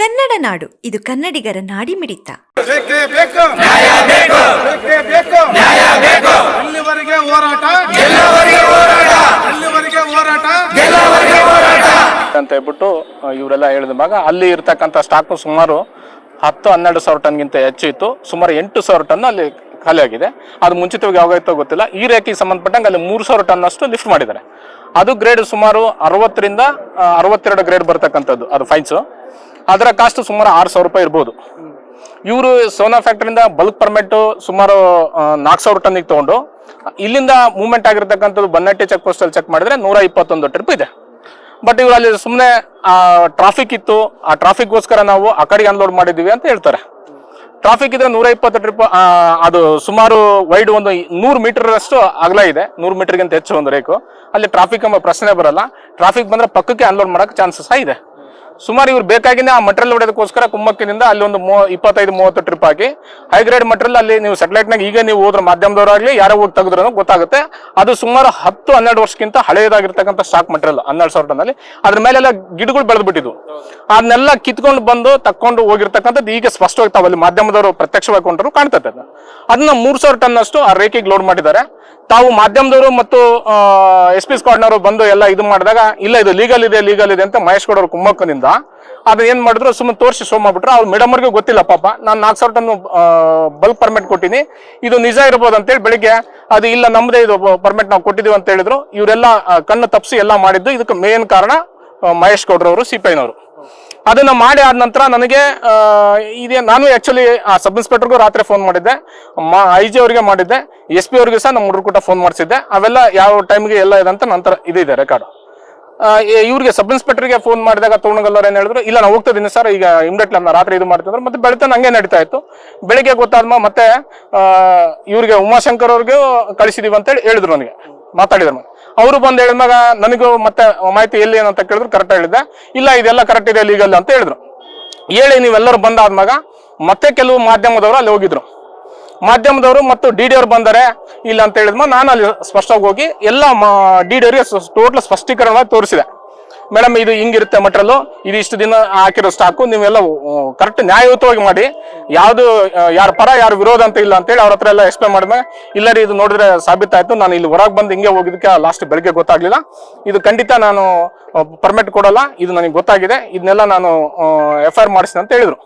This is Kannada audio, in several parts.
ಕನ್ನಡ ನಾಡು ಇದು ಕನ್ನಡಿಗರ ನಾಡಿ ಮಿಡಿತ ಬೇಕು? ನ್ಯಾಯ ಬೇಕು? ಬೇಕೇ ಬೇಕು? ನ್ಯಾಯ ಬೇಕು? ಎಲ್ಲಿವರೆಗೆ ಹೋರಾಟ? ಎಲ್ಲಿವರೆಗೆ ಹೋರಾಟ? ಎಲ್ಲಿವರೆಗೆ ಹೋರಾಟ? ಅಂತ ಹೇಳ್ಬಿಟ್ಟು ಇವರೆಲ್ಲ ಇವರೆಲ್ಲ ಹೇಳಿದಾಗ ಅಲ್ಲಿ ಇರ್ತಕ್ಕಂಥ ಸ್ಟಾಕ್ ಸುಮಾರು ಹತ್ತು ಹನ್ನೆರಡು ಸಾವಿರ ಟನ್ಗಿಂತ ಹೆಚ್ಚು ಇತ್ತು ಸುಮಾರು ಎಂಟು ಸಾವಿರ ಟನ್ ಅಲ್ಲಿ ಖಾಲಿ ಆಗಿದೆ. ಅದು ಮುಂಚಿತವಾಗಿ ಯಾವಾಗಾಯ್ತೋ ಗೊತ್ತಿಲ್ಲ. ಈ ರೇಖೆಗೆ ಸಂಬಂಧಪಟ್ಟಂಗೆ ಅಲ್ಲಿ ಮೂರು ಸಾವಿರ ಟನ್ ಅಷ್ಟು ಲಿಫ್ಟ್ ಮಾಡಿದ್ದಾರೆ. ಅದು ಗ್ರೇಡ್ ಸುಮಾರು ಅರವತ್ತರಿಂದ ಅರವತ್ತೆರಡು ಗ್ರೇಡ್ ಬರ್ತಕ್ಕಂಥದ್ದು ಅದು ಫೈನ್ಸು ಅದರ ಕಾಸ್ಟ್ ಸುಮಾರು ಆರು ಸಾವಿರ ರೂಪಾಯಿ ಇರ್ಬೋದು. ಇವರು ಸೋನಾ ಫ್ಯಾಕ್ಟ್ರಿಯಿಂದ ಬಲ್ಕ್ ಪರ್ಮಿಟ್ ಸುಮಾರು ನಾಲ್ಕು ಸಾವಿರ ಟನ್ನಿಗೆ ತಗೊಂಡು, ಇಲ್ಲಿಂದ ಮೂವ್ಮೆಂಟ್ ಆಗಿರ್ತಕ್ಕಂಥದ್ದು ಬನ್ನಟ್ಟಿ ಚೆಕ್ ಪೋಸ್ಟ್ ಅಲ್ಲಿ ಚೆಕ್ ಮಾಡಿದ್ರೆ ನೂರ ಇಪ್ಪತ್ತೊಂದು ಟ್ರಿಪ್ ಇದೆ. ಬಟ್ ಇವರು ಅಲ್ಲಿ ಸುಮ್ಮನೆ ಟ್ರಾಫಿಕ್ ಇತ್ತು, ಆ ಟ್ರಾಫಿಕ್ಗೋಸ್ಕರ ನಾವು ಆ ಕಡೆಗೆ ಅನ್ಲೋಡ್ ಮಾಡಿದ್ದೀವಿ ಅಂತ ಹೇಳ್ತಾರೆ. ಟ್ರಾಫಿಕ್ ಇದ್ರೆ ನೂರ ಇಪ್ಪತ್ತು ಟ್ರಿಪ್ ಅದು ಸುಮಾರು ವೈಡ್ ಒಂದು ನೂರು ಮೀಟರ್ ಅಷ್ಟು ಅಗಲ ಇದೆ. ನೂರು ಮೀಟರ್ಗಿಂತ ಹೆಚ್ಚು ಒಂದು ರೇಕು ಅಲ್ಲಿ ಟ್ರಾಫಿಕ್ ಎಂಬ ಪ್ರಶ್ನೆ ಬರಲ್ಲ. ಟ್ರಾಫಿಕ್ ಬಂದ್ರೆ ಪಕ್ಕಕ್ಕೆ ಅನ್ಲೋಡ್ ಮಾಡಕ್ಕೆ ಚಾನ್ಸಸ್ ಇದೆ. ಸುಮಾರು ಇವ್ರು ಬೇಕಾಗಿನೇ ಆ ಮಟೀರಿಯಲ್ ಹೊಡೆದಕ್ಕೋಸ್ಕರ ಕುಮ್ಮಕ್ಕಿನಿಂದ ಅಲ್ಲಿ ಒಂದು ಮೂ ಇಪ್ಪತ್ತೈದು, ಮೂವತ್ತು ಟ್ರಿಪ್ ಹಾಕಿ. ಹೈ ಗ್ರೇಡ್ ಅಲ್ಲಿ ನೀವು ಸೆಟಲೈಟ್ನಾಗ ಈಗ ನೀವು ಹೋದ್ರೆ ಮಾಧ್ಯಮದವರಾಗ್ಲಿ ಯಾರೋ ಹೋಗಿ ತೆಗೆದ್ರು ಗೊತ್ತಾಗುತ್ತೆ. ಅದು ಸುಮಾರು ಹತ್ತು, ಹನ್ನೆರಡು ವರ್ಷಕ್ಕಿಂತ ಹಳೆಯದಾಗಿರ್ತಕ್ಕಂಥ ಸ್ಟಾಕ್ ಮಟೀರಿಯಲ್ ಹನ್ನೆರಡು ಸಾವಿರ ಟನ್ನಲ್ಲಿ ಅದ್ರ ಮೇಲೆಲ್ಲ ಗಿಡಗಳು ಬೆಳೆದ್ಬಿಟ್ಟಿದ್ವು. ಅದನ್ನೆಲ್ಲ ಕಿತ್ಕೊಂಡು ಬಂದು ತಕ್ಕೊಂಡು ಹೋಗಿರ್ತಕ್ಕಂಥದ್ದು ಈಗ ಸ್ಪಷ್ಟವಾಗಿ ಅಲ್ಲಿ ಮಾಧ್ಯಮದವರು ಪ್ರತ್ಯಕ್ಷವಾಗಿ ಕೊಂಡ್ರು ಕಾಣ್ತದೆ ಅದು. ಅದನ್ನ ಮೂರು ಸಾವಿರ ಟನ್ ಅಷ್ಟು ಆ ರೇಖೆಗೆ ಲೋಡ್ ಮಾಡಿದ್ದಾರೆ. ತಾವು ಮಾಧ್ಯಮದವರು ಮತ್ತು ಎಸ್ ಪಿ ಸ್ಕ್ವಾಡ್ನವರು ಬಂದು ಎಲ್ಲ ಇದು ಮಾಡಿದಾಗ, ಇಲ್ಲ ಇದು ಲೀಗಲ್ ಇದೆ ಲೀಗಲ್ ಇದೆ ಅಂತ ಮಹೇಶ್ ಗೌಡ ಅವರು ಕುಮ್ಮಕ್ಕನಿಂದ ಅದು ಏನ್ ಮಾಡಿದ್ರು? ಸುಮ್ಮನೆ ತೋರಿಸಿ ಶೋ ಮಾಡ್ಬಿಟ್ರು. ಅವ್ರು ಮೇಡಮ್ ಅವ್ರಿಗೆ ಗೊತ್ತಿಲ್ಲ ಪಾಪ. ನಾನು ನಾಲ್ಕು ಸಾವಿರ ಟನ್ ಬಲ್ಕ್ ಪರ್ಮಿಟ್ ಕೊಟ್ಟಿನಿ. ಇದು ನಿಜ ಇರ್ಬೋದು ಅಂತೇಳಿ ಬೆಳಿಗ್ಗೆ ಅದು ಇಲ್ಲ ನಮ್ಮದೇ ಇದು ಪರ್ಮಿಟ್ ನಾವು ಕೊಟ್ಟಿದೀವಿ ಅಂತ ಹೇಳಿದ್ರು. ಇವರೆಲ್ಲ ಕಣ್ಣು ತಪ್ಪಿಸಿ ಎಲ್ಲ ಮಾಡಿದ್ದು. ಇದಕ್ಕೆ ಮೇನ್ ಕಾರಣ ಮಹೇಶ್ ಗೌಡ್ರವರು, ಸಿಪಿಐನವರು. ಅದನ್ನ ಮಾಡಿ ಆದ ನಂತರ ನನಗೆ ಇದೇ, ನಾನು ಆಕ್ಚುಲಿ ಆ ಸಬ್ ಇನ್ಸ್ಪೆಕ್ಟರ್ಗೂ ರಾತ್ರಿ ಫೋನ್ ಮಾಡಿದ್ದೆ. ಐ ಜಿ ಅವರಿಗೆ ಮಾಡಿದ್ದೆ. ಎಸ್ ಪಿ ಅವ್ರಿಗೆ ಸಹ ನಮ್ಮ ಹುಡುಗರು ಕೂಡ ಫೋನ್ ಮಾಡಿಸಿದ್ದೆ. ಅವೆಲ್ಲ ಯಾವ ಟೈಮ್ಗೆ ಎಲ್ಲ ಇದೆ ಅಂತ ನಂತರ ಇದಿದೆ ರೆಕಾರ್ಡ್ ಇವ್ರಿಗೆ ಸಬ್ ಇನ್ಸ್ಪೆಕ್ಟರ್ಗೆ ಫೋನ್ ಮಾಡಿದಾಗ ತೋಣಗಲ್ಲವ್ರು ಏನ್ ಹೇಳಿದ್ರು, ಇಲ್ಲ ನಾವು ಹೋಗ್ತಿದ್ದೀನಿ ಸರ್, ಈಗ ಇಮಿಡಿಯೇಟ್ಲಿ ನಾನು ರಾತ್ರಿ ಇದು ಮಾಡ್ತಿದ್ರು ಮತ್ತೆ ಬೆಳಿತಾನೆ ಹಂಗೆ ನಡೀತಾ ಇತ್ತು. ಬೆಳಿಗ್ಗೆ ಗೊತ್ತಾದ್ಮ ಮತ್ತೆ ಇವ್ರಿಗೆ ಉಮಾಶಂಕರ್ ಅವ್ರಿಗೆ ಕಳಿಸಿದೀವಿ ಅಂತೇಳಿ ಹೇಳಿದ್ರು ನನಗೆ, ಮಾತಾಡಿದ್ರು ಅವರು ಬಂದು ಹೇಳಿದಾಗ ನನಗೂ ಮತ್ತೆ ಮಾಹಿತಿ ಎಲ್ಲಿ ಏನಂತ ಕೇಳಿದ್ರು ಕರೆಕ್ಟ್ ಹೇಳಿದ್ದೆ. ಇಲ್ಲ, ಇದೆಲ್ಲ ಕರೆಕ್ಟ್ ಇದೆ ಲೀಗಲ್ ಅಂತ ಹೇಳಿದ್ರು. ಹೇಳಿ ನೀವೆಲ್ಲರೂ ಬಂದಾದ್ಮಾಗ ಮತ್ತೆ ಕೆಲವು ಮಾಧ್ಯಮದವರು ಅಲ್ಲಿ ಹೋಗಿದ್ರು. ಮಾಧ್ಯಮದವರು ಮತ್ತು ಡಿ ಡಿ ಅವ್ರು ಬಂದರೆ ಇಲ್ಲ ಅಂತ ಹೇಳಿದ್ಮ, ನಾನು ಅಲ್ಲಿ ಸ್ಪಷ್ಟವಾಗಿ ಹೋಗಿ ಎಲ್ಲ ಡಿ ಡಿ ಅವರಿಗೆ ಟೋಟಲ್ ಸ್ಪಷ್ಟೀಕರಣವಾಗಿ ತೋರಿಸಿದೆ. ಮೇಡಮ್, ಇದು ಹಿಂಗಿರುತ್ತೆ ಮಟ್ರಲ್ಲು, ಇದು ಇಷ್ಟು ದಿನ ಹಾಕಿರೋ ಸ್ಟಾಕು, ನೀವೆಲ್ಲ ಕರೆಕ್ಟ್ ನ್ಯಾಯಯುತವಾಗಿ ಮಾಡಿ, ಯಾವುದು ಯಾರ ಪರ, ಯಾರ ವಿರೋಧ ಅಂತ ಇಲ್ಲ ಅಂತೇಳಿ ಅವ್ರ ಹತ್ರ ಎಲ್ಲ ಎಕ್ಸ್ಪ್ಲೇನ್ ಮಾಡಿದ್ಮೇಲೆ, ಇಲ್ಲ ರೀ, ಇದು ನೋಡಿದ್ರೆ ಸಾಬೀತಾಯ್ತು, ನಾನು ಇಲ್ಲಿ ಹೊರಗೆ ಬಂದು ಹಿಂಗೆ ಹೋಗಿದ್ದಕ್ಕೆ ಲಾಸ್ಟ್ ಬೆಳಗ್ಗೆ ಗೊತ್ತಾಗ್ಲಿಲ್ಲ. ಇದು ಖಂಡಿತ ನಾನು ಪರ್ಮಿಟ್ ಕೊಡಲ್ಲ, ಇದು ನನಗೆ ಗೊತ್ತಾಗಿದೆ, ಇದನ್ನೆಲ್ಲ ನಾನು ಎಫ್ ಐ ಮಾಡಿಸ್ತೀನಿ ಅಂತ ಹೇಳಿದ್ರು.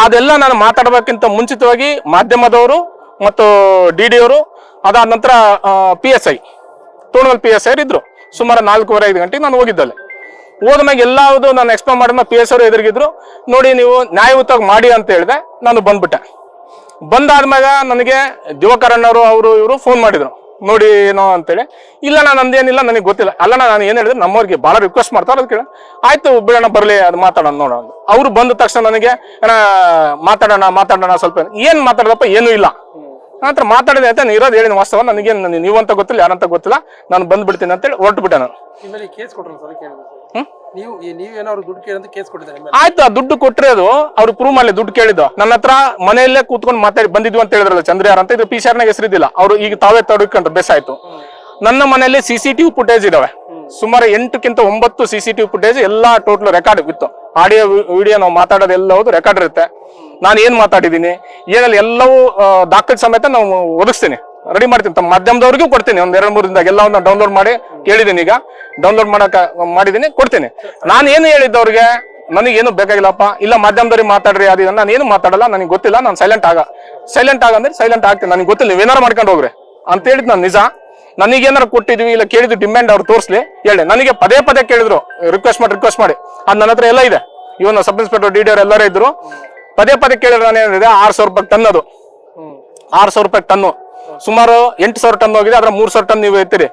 ಅದೆಲ್ಲ ನಾನು ಮಾತಾಡಬೇಕಿಂತ ಮುಂಚಿತವಾಗಿ ಮಾಧ್ಯಮದವರು ಮತ್ತು ಡಿ ಡಿ ಅವರು, ಅದಾದ ನಂತರ P S I Tonagal P S I ಇದ್ರು. ಸುಮಾರು ನಾಲ್ಕೂವರೆ, ಐದು ಗಂಟೆಗೆ ನಾನು ಹೋಗಿದ್ದಲ್ಲಿ. ಹೋದ್ಮ್ಯಾಗ ಎಲ್ಲಾವುದು ನಾನು ಎಕ್ಸ್ಪ್ಲೇನ್ ಮಾಡಿದ್ಮೇಲೆ ಪಿ ಎಸ್ ಅವರು ಎದುರಿಗಿದ್ರು ನೋಡಿ ನೀವು ನ್ಯಾಯಯುತವಾಗಿ ಮಾಡಿ ಅಂತ ಹೇಳಿದೆ ನಾನು ಬಂದ್ಬಿಟ್ಟೆ. ಬಂದಾದ್ಮ್ಯಾಗ ನನಗೆ ದಿವಕರಣ್ಣವರು ಅವರು ಇವರು ಫೋನ್ ಮಾಡಿದ್ರು. ನೋಡಿ ಏನೋ ಅಂತೇಳಿ. ಇಲ್ಲ, ನಾನು ನಂದೇನಿಲ್ಲ, ನನಗೆ ಗೊತ್ತಿಲ್ಲ. ಅಲ್ಲ, ನಾನು ಏನು ಹೇಳಿದ್ರೆ ನಮ್ಮವ್ರಿಗೆ ಭಾಳ ರಿಕ್ವೆಸ್ಟ್ ಮಾಡ್ತಾರೆ ಅದಕ್ಕೆ ಆಯ್ತು, ಬಿಡೋಣ, ಬರಲಿ, ಅದು ಮಾತಾಡೋಣ, ನೋಡೋಣ ಅವರು ಬಂದ ತಕ್ಷಣ ನನಗೆ ಮಾತಾಡೋಣ ಮಾತಾಡೋಣ ಸ್ವಲ್ಪ. ಏನ್ ಮಾತಾಡೋದಪ್ಪ, ಏನೂ ಇಲ್ಲ. ನಂತರ ಮಾತಾಡಿದೆ ಅಂತ ನಾನು ಇರೋದು ಹೇಳಿದ ವಾಸ್ತವ ನನಗೆ ನೀವಂತ ಗೊತ್ತಿಲ್ಲ ಯಾರಂತ ಗೊತ್ತಿಲ್ಲ ನಾನು ಬಂದ್ಬಿಡ್ತೀನಿ ಅಂತೇಳಿ ಹೊರಟು ಬಿಟ್ಟೆ ನಾನು ಕೇಸ್ ಹ್ಮ್? ನೀವು ದುಡ್ಡು ಕೇಳಿ ಕೇಸ್ ಕೊಟ್ಟಿದ್ದಾರೆ ಆಯ್ತು ಆ ದುಡ್ಡು ಕೊಟ್ಟರೆ ಅದು ಅವ್ರು ಪ್ರೂವ್ ಮಾಡಲಿ ದುಡ್ಡು ಕೇಳಿದ್ದು. ನನ್ನ ಹತ್ರ ಮನೆಯಲ್ಲೇ ಕೂತ್ಕೊಂಡು ಮಾತಾಡಿ ಬಂದಿದ್ವಿ ಅಂತ ಹೇಳಿದ್ರಲ್ಲ ಚಂದ್ರಯಾರ್ ಅಂತ ಇದು ಪಿ ನಾಗ ಹೆಸರಿದ್ದಿಲ್ಲ. ಅವರು ಈಗ ತಾವೇ ತಡ್ಕೊಂಡ್ರು ಬೇಸಾಯ್ತು. ನನ್ನ ಮನೆಯಲ್ಲಿ ಸಿ ಸಿ ಟಿವಿ ಫುಟೇಜ್ ಇದಾವೆ. ಸುಮಾರು ಎಂಟಕ್ಕಿಂತ ಒಂಬತ್ತು ಸಿ ಸಿ ಟಿವಿ ಫುಟೇಜ್ ಎಲ್ಲಾ ಟೋಟಲ್ ರೆಕಾರ್ಡ್ ಇತ್ತು ಆಡಿಯೋ ವಿಡಿಯೋ ನಾವು ಮಾತಾಡೋದು ಹೌದು ರೆಕಾರ್ಡ್ ಇರುತ್ತೆ. ನಾನು ಏನ್ ಮಾತಾಡಿದ್ದೀನಿ? ಏನಲ್ಲಿ ಎಲ್ಲವೂ ದಾಖಲೆ ಸಮೇತ ನಾವು ಒದಗಿಸ್ತೀನಿ. ರೆಡಿ ಮಾಡ್ತೀನಿ. ತಮ್ಮ ಮಾಧ್ಯಮದವ್ರಿಗೂ ಕೊಡ್ತೀನಿ. ಒಂದ್ ಎರಡು ಮೂರು ದಿನದಾಗ ಎಲ್ಲವನ್ನ ಡೌನ್ಲೋಡ್ ಮಾಡಿ ಕೇಳಿದ್ದೀನಿ ಈಗ. ಡೌನ್ಲೋಡ್ ಮಾಡಕ, ಮಾಡಿದ್ದೀನಿ, ಕೊಡ್ತೀನಿ. ನಾನು ಏನು ಹೇಳಿದ್ದವ್ರಿಗೆ, ನನಗೇನು ಬೇಕಾಗಿಲ್ಲಪ್ಪ. ಇಲ್ಲ, ಮಾಧ್ಯಮದವ್ರಿಗೆ ಮಾತಾಡ್ರಿ, ಅದು. ನಾನು ಏನು ಮಾತಾಡಲ್ಲ, ನನಗೆ ಗೊತ್ತಿಲ್ಲ, ನಾನು ಸೈಲೆಂಟ್ ಆಗ. ಸೈಲೆಂಟ್ ಆಗ ಅಂದ್ರೆ ಸೈಲೆಂಟ್ ಆಗ್ತೀನಿ. ನನಗೆ ಗೊತ್ತಿಲ್ಲ ನೀವೇನಾರು ಮಾಡ್ಕೊಂಡು ಹೋಗ್ರಿ. ಅಂತ ಹೇಳಿದ್ ನಾನು ನಿಜ. ನನಗೇನಾರು ಕೊಟ್ಟಿದ್ವಿ, ಇಲ್ಲ ಕೇಳಿದ್ವಿ ಡಿಮ್ಯಾಂಡ್ ಅವ್ರು ತೋರಿಸ್ಲಿ, ಹೇಳಿ. ನನಗೆ ಪದೇ ಪದೇ ಕೇಳಿದ್ರು. ರಿಕ್ವೆಸ್ಟ್ ಮಾಡಿ ರಿಕ್ವೆಸ್ಟ್ ಮಾಡಿ. ಅದು ನನ್ನ ಹತ್ರ ಎಲ್ಲ ಇದೆ. ಇವನ್ ಸಬ್ ಇನ್ಸ್ಪೆಕ್ಟರ್ ಡಿ ಡಿ ಅವ್ರು ಎಲ್ಲರೂ ಇದ್ರು. ಪದೇ ಪದೇ ಕೇಳಿದ್ರೆ ನಾನು ಏನಿದೆ? ಆರ್ ಸಾವಿರ ರೂಪಾಯಿ ಟನ್ ಅದು. ಆರು ಸಾವಿರ ರೂಪಾಯಿ ಟನ್ನು. ಸುಮಾರು ಎಂಟು ಸಾವಿರ ಟನ್ ಹೋಗಿದೆ ಅದ್ರ ಮೂರ್ ಸಾವಿರ ಟನ್ ನೀವು ಎತ್ತೀರಿ.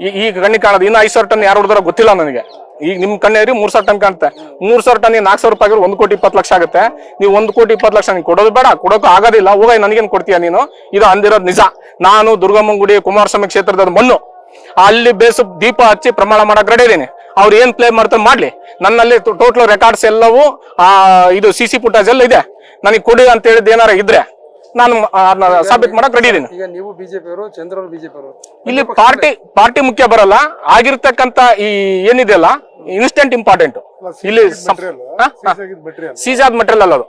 ಈ- ಈಗ ಕಣ್ಣಿಗೆ ಕಾಣೋದು. ಇನ್ನು ಐದು ಸಾವಿರ ಟನ್ ಯಾರು ಹೊಡೆದ್ರೆ ಗೊತ್ತಿಲ್ಲ ನನಗೆ. ಈಗ ನಿಮ್ ಕಣ್ಣೇರಿ ಮೂರ್ ಸಾವಿರ ಟನ್ ಕಾಣುತ್ತೆ. ಮೂರ್ ಸಾವಿರ ಟನ್ ನಾಲ್ಕು ಸಾವಿರ ರೂಪಾಯಿ ಒಂದು ಕೋಟಿ ಇಪ್ಪತ್ತು ಲಕ್ಷ ಆಗುತ್ತೆ. ನೀವು ಒಂದು ಕೋಟಿ ಇಪ್ಪತ್ತು ಲಕ್ಷ ನೀನು ಕೊಡೋದು ಬೇಡ ಕೊಡೋಕ್ಕೂ ಆಗೋದಿಲ್ಲ. ಹೋಗ ನನಗೇನು ಕೊಡ್ತೀಯ ನೀನು? ಇದು ಅಂದಿರೋದು ನಿಜ. ನಾನು ದುರ್ಗಮ್ಮಂಗುಡಿ ಕುಮಾರಸ್ವಾಮಿ ಕ್ಷೇತ್ರದ ಮಣ್ಣು. ಅಲ್ಲಿ ಬೇಸು ದೀಪ ಹಚ್ಚಿ ಪ್ರಮಾಣ ಮಾಡಕ್ ರೆಡಿ ಇದೀನಿ. ಅವ್ರು ಏನ್ ಪ್ಲೇ ಮಾಡ್ತಾರೆ ಮಾಡ್ಲಿ. ನನ್ನಲ್ಲಿ ಟೋಟಲ್ ರೆಕಾರ್ಡ್ಸ್ ಎಲ್ಲವೂ ಆ ಇದು ಸಿ ಸಿ ಫುಟೇಜ್ ಎಲ್ಲ ಇದೆ. ನನಗೆ ಕೊಡಿ ಅಂತ ಹೇಳಿದ್ ಏನಾರ ಇದ್ರೆ ನಾನು ಸಾಬೀತ್ ಮಾಡಕ್ ರೆಡಿ ಇದೀನಿ. ಈಗ ನೀವು ಬಿಜೆಪಿ ಅವರು ಚಂದ್ರ ಬಿಜೆಪಿ ಅವರು. ಇಲ್ಲಿ ಪಾರ್ಟಿ ಪಾರ್ಟಿ ಮುಖ್ಯ ಬರಲ್ಲ. ಆಗಿರ್ತಕ್ಕಂತ ಈ ಏನಿದೆಯಲ್ಲ ಇನ್ಸ್ಟೆಂಟ್ ಇಂಪಾರ್ಟೆಂಟ್ ಇಲ್ಲಿ ಸೀಸ್ ಆದ ಮೆಟೀರಿಯಲ್ ಅಲ್ಲ ಅದು.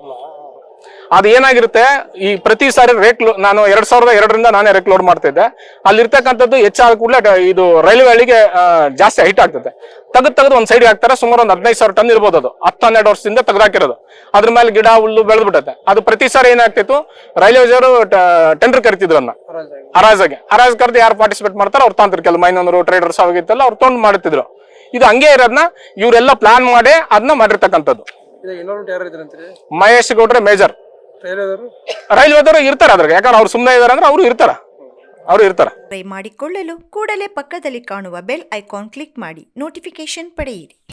ಅದು ಏನಾಗಿರುತ್ತೆ ಈ ಪ್ರತಿ ಸಾರಿ ರೇಕ್ ನಾನು ಎರಡ್ ಸಾವಿರದ ಎರಡರಿಂದ ನಾನೇ ರೇಕ್ ಲೋಡ್ ಮಾಡ್ತಾ ಇದ್ದೆ ಅಲ್ಲಿ ಇರ್ತಕ್ಕಂಥದ್ದು ಹೆಚ್ಚಾದ ಕೂಡಲೇ ಇದು ರೈಲ್ವೆ ಹಳಿಗೆ ಜಾಸ್ತಿ ಹೈಟ್ ಆಗ್ತದೆ. ತೆಗೆದು ತೆಗೆದು ಒಂದು ಸೈಡ್ ಹಾಕ್ತಾರೆ ಸುಮಾರು ಒಂದು ಹದಿನೈದು ಸಾವಿರ ಟನ್ ಇರ್ಬೋದು ಅದು. ಹತ್ತು ಹನ್ನೆರಡು ವರ್ಷದಿಂದ ತೆಗೆದಾಕಿರೋದು ಅದ್ರ ಮೇಲೆ ಗಿಡ ಹುಲ್ಲು ಬೆಳೆದ್ಬಿಟ್ಟತೆ ಅದು ಪ್ರತಿ ಸಾರಿ ಏನಾಗ್ತಿತ್ತು? ರೈಲ್ವೆಜರು ಟೆಂಡರ್ ಕರಿತಿದ್ರು ಅದನ್ನ ಹರಾಜಾಗಿ. ಹರಾಜ್ ಕರೆದು ಯಾರು ಪಾರ್ಟಿಸಿಪೇಟ್ ಮಾಡ್ತಾರೆ ಅವ್ರು ತಾಂತ್ರಿಕ ಕೆಲವು ಮೈನೂರು ಟ್ರೇಡರ್ಸ್ ಆಗಿತ್ತಲ್ಲ ಅವ್ರು ತೊಗೊಂಡು ಮಾಡುತ್ತಿದ್ರು ಇದು ಹಂಗೆ ಇರೋದನ್ನ ಇವರೆಲ್ಲ ಪ್ಲಾನ್ ಮಾಡಿ ಅದನ್ನ ಮಾಡಿರ್ತಕ್ಕಂಥದ್ದು. ಮಹೇಶ್ ಗೌಡ್ರೆ ಮೇಜರ್ ರೈಲ್ವೆದವರು ಇರ್ತಾರ ಇರ್ತಾರೆ ಅದ್ರಾಗ. ಯಾಕಂದ್ರೆ ಅವ್ರು ಸುಮ್ಮನೆ ಇದಾರೆ ಅಂದ್ರೆ ಅವರು ಇರ್ತಾರ. ಅವರು ಇರ್ತಾರ. ಟ್ರೈ ಮಾಡಿಕೊಳ್ಳಲು ಕೂಡಲೇ ಪಕ್ಕದಲ್ಲಿ ಕಾಣುವ ಬೆಲ್ ಐಕಾನ್ ಕ್ಲಿಕ್ ಮಾಡಿ. ನೋಟಿಫಿಕೇಶನ್ ಪಡೆಯಿರಿ.